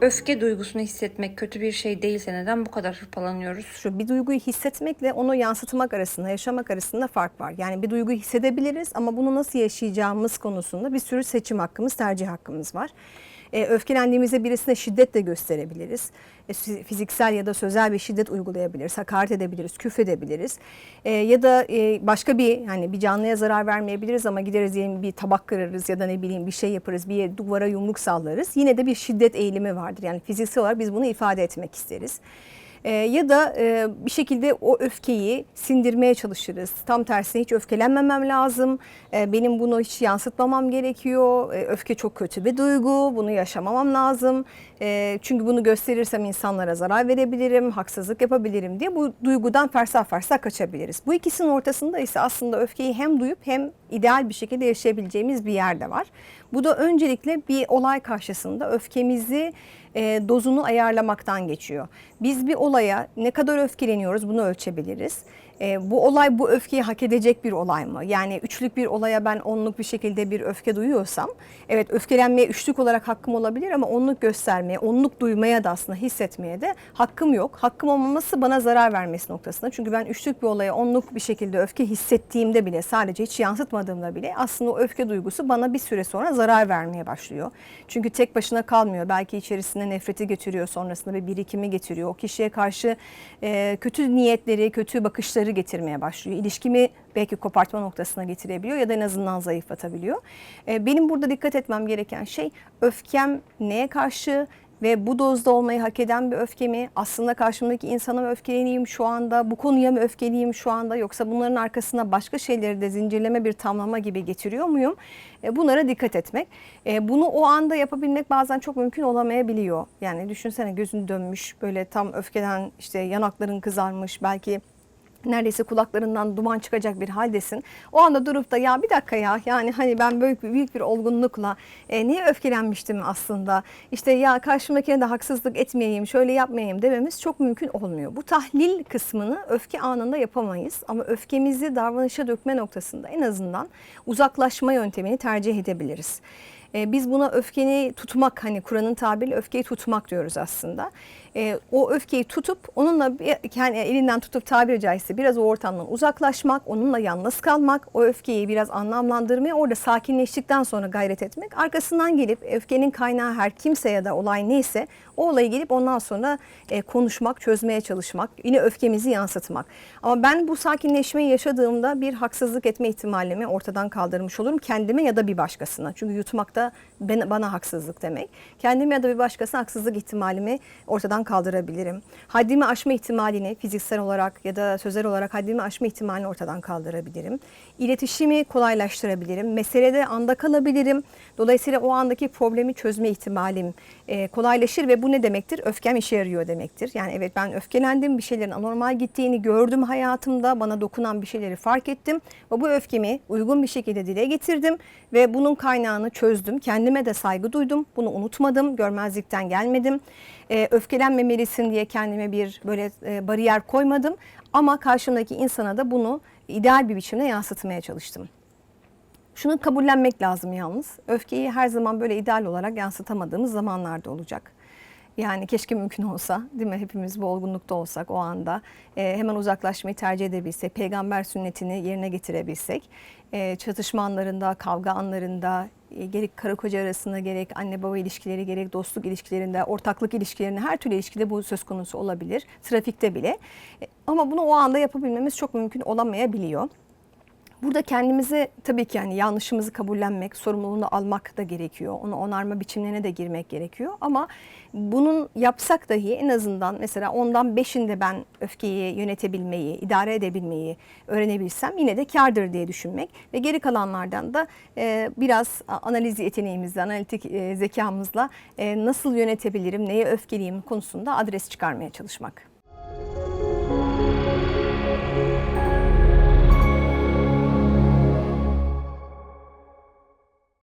Öfke duygusunu hissetmek kötü bir şey değilse neden bu kadar hırpalanıyoruz? Şu bir duyguyu hissetmekle onu yansıtmak arasında, yaşamak arasında fark var. Yani bir duyguyu hissedebiliriz ama bunu nasıl yaşayacağımız konusunda bir sürü seçim hakkımız, tercih hakkımız var. E, öfkelendiğimizde birisine şiddet de gösterebiliriz. E, fi- fiziksel ya da sözel bir şiddet uygulayabiliriz, hakaret edebiliriz, küfredebiliriz. E, ya da e, başka bir hani bir canlıya zarar vermeyebiliriz ama gideriz diyelim bir tabak kırarız ya da ne bileyim bir şey yaparız, bir duvara yumruk sallarız. Yine de bir şiddet eğilimi vardır. Yani fiziksel olarak biz bunu ifade etmek isteriz. E, ya da e, bir şekilde o öfkeyi sindirmeye çalışırız. Tam tersine hiç öfkelenmemem lazım. E, benim bunu hiç yansıtmamam gerekiyor. E, öfke çok kötü bir duygu. Bunu yaşamamam lazım. Çünkü bunu gösterirsem insanlara zarar verebilirim, haksızlık yapabilirim diye bu duygudan fersah fersah kaçabiliriz. Bu ikisinin ortasında ise aslında öfkeyi hem duyup hem ideal bir şekilde yaşayabileceğimiz bir yer de var. Bu da öncelikle bir olay karşısında öfkemizi e, dozunu ayarlamaktan geçiyor. Biz bir olaya ne kadar öfkeleniyoruz bunu ölçebiliriz. E, bu olay bu öfkeyi hak edecek bir olay mı? Yani üçlük bir olaya ben onluk bir şekilde bir öfke duyuyorsam, evet öfkelenmeye üçlük olarak hakkım olabilir ama onluk göstermeye, onluk duymaya da aslında hissetmeye de hakkım yok. Hakkım olmaması bana zarar vermesi noktasında. Çünkü ben üçlük bir olaya onluk bir şekilde öfke hissettiğimde bile, sadece hiç yansıtmadığımda bile aslında o öfke duygusu bana bir süre sonra zarar vermeye başlıyor. Çünkü tek başına kalmıyor. Belki içerisinde nefreti getiriyor, sonrasında bir birikimi getiriyor. O kişiye karşı e, kötü niyetleri, kötü bakışları getirmeye başlıyor. İlişkimi belki kopartma noktasına getirebiliyor ya da en azından zayıflatabiliyor. E, benim burada dikkat etmem gereken şey öfkem neye karşı ve bu dozda olmayı hak eden bir öfke mi? Aslında karşımdaki insana mı öfkeliyim şu anda? Bu konuya mı öfkeliyim şu anda? Yoksa bunların arkasına başka şeyleri de zincirleme bir tamlama gibi getiriyor muyum? E, bunlara dikkat etmek. E, bunu o anda yapabilmek bazen çok mümkün olamayabiliyor. Yani düşünsene gözün dönmüş böyle tam öfkeden işte yanakların kızarmış belki neredeyse kulaklarından duman çıkacak bir haldesin. O anda durup da ya bir dakika ya yani hani ben büyük bir, büyük bir olgunlukla e, niye öfkelenmiştim aslında? İşte ya karşımdakine de haksızlık etmeyeyim, şöyle yapmayayım dememiz çok mümkün olmuyor. Bu tahlil kısmını öfke anında yapamayız ama öfkemizi davranışa dökme noktasında en azından uzaklaşma yöntemini tercih edebiliriz. E, biz buna öfkeni tutmak hani Kur'an'ın tabiriyle öfkeyi tutmak diyoruz aslında. E, o öfkeyi tutup onunla bir, yani elinden tutup tabiri caizse biraz o ortamdan uzaklaşmak, onunla yalnız kalmak, o öfkeyi biraz anlamlandırmaya, orada sakinleştikten sonra gayret etmek. Arkasından gelip öfkenin kaynağı her kimse ya da olay neyse o olayı gelip ondan sonra e, konuşmak, çözmeye çalışmak, yine öfkemizi yansıtmak. Ama ben bu sakinleşmeyi yaşadığımda bir haksızlık etme ihtimalimi ortadan kaldırmış olurum kendime ya da bir başkasına. Çünkü yutmak da ben, bana haksızlık demek. Kendime ya da bir başkasına haksızlık ihtimalimi ortadan kaldırabilirim. Haddimi aşma ihtimalini fiziksel olarak ya da sözel olarak haddimi aşma ihtimalini ortadan kaldırabilirim. İletişimi kolaylaştırabilirim. Meselede anda kalabilirim. Dolayısıyla o andaki problemi çözme ihtimalim e, kolaylaşır ve bu ne demektir? Öfkem işe yarıyor demektir. Yani evet ben öfkelendim, bir şeylerin anormal gittiğini gördüm hayatımda, bana dokunan bir şeyleri fark ettim ve bu öfkemi uygun bir şekilde dile getirdim ve bunun kaynağını çözdüm. Kendime de saygı duydum, bunu unutmadım, görmezlikten gelmedim. E, öfkelenmemelisin diye kendime bir böyle e, bariyer koymadım ama karşımdaki insana da bunu ideal bir biçimde yansıtmaya çalıştım. Şunu kabullenmek lazım yalnız. Öfkeyi her zaman böyle ideal olarak yansıtamadığımız zamanlarda olacak. Yani keşke mümkün olsa değil mi? Hepimiz bu olgunlukta olsak o anda e, hemen uzaklaşmayı tercih edebilsek, peygamber sünnetini yerine getirebilsek, e, çatışma anlarında, kavga anlarında, e, gerek karı koca arasında gerek anne baba ilişkileri gerek dostluk ilişkilerinde, ortaklık ilişkilerinde her türlü ilişkide bu söz konusu olabilir. Trafikte bile. E, ama bunu o anda yapabilmemiz çok mümkün olamayabiliyor. Burada kendimizi tabii ki yani yanlışımızı kabullenmek, sorumluluğunu almak da gerekiyor. Onu onarma biçimlerine de girmek gerekiyor. Ama bunun yapsak dahi en azından mesela ondan beşinde ben öfkeyi yönetebilmeyi, idare edebilmeyi öğrenebilsem yine de kardır diye düşünmek. Ve geri kalanlardan da e, biraz analiz yeteneğimizle, analitik e, zekamızla e, nasıl yönetebilirim, neye öfkeliyim konusunda adres çıkarmaya çalışmak.